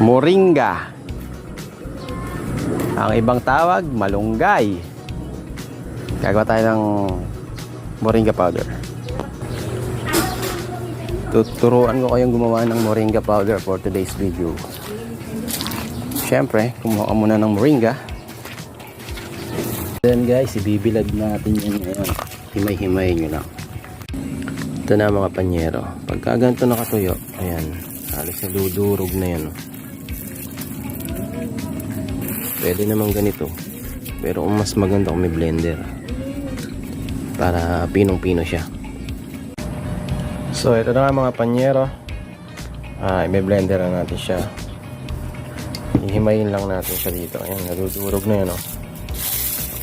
Moringa. Ang ibang tawag, malunggay. Gagawa tayo ng moringa powder. Tuturuan ko kayong gumawa ng moringa powder for today's video. Siyempre, kumuha muna ng moringa. Then guys, ibibilad natin yan ngayon. Himay-himay nyo lang. Ito na mga panyero. Pagka ganito nakatuyo, ayan, halos nadudurog na yan. Pwede naman ganito. Pero mas maganda kung may blender. Para pinong-pino siya. So, ito na mga panyero. Ah, may blender na natin siya. Ihimayin lang natin siya dito. Ayan, nadudurog na yan, oh.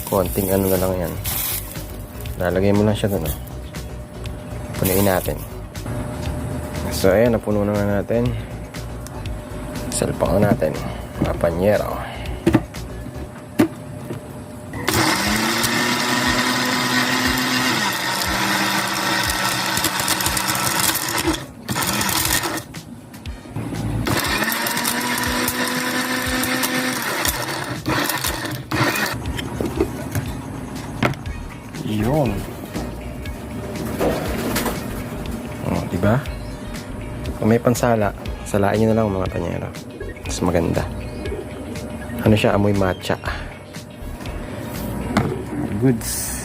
Konting ano na lang yan. Lalagay mo lang siya doon, oh. Punuin natin. So, ayan, napuno na natin. Salpang na natin. Mga panyero. Yun. Oh, di ba? Kung may pansala, salain nyo na lang mga panyero. Mas maganda. Ano siya, amoy matcha. Goods.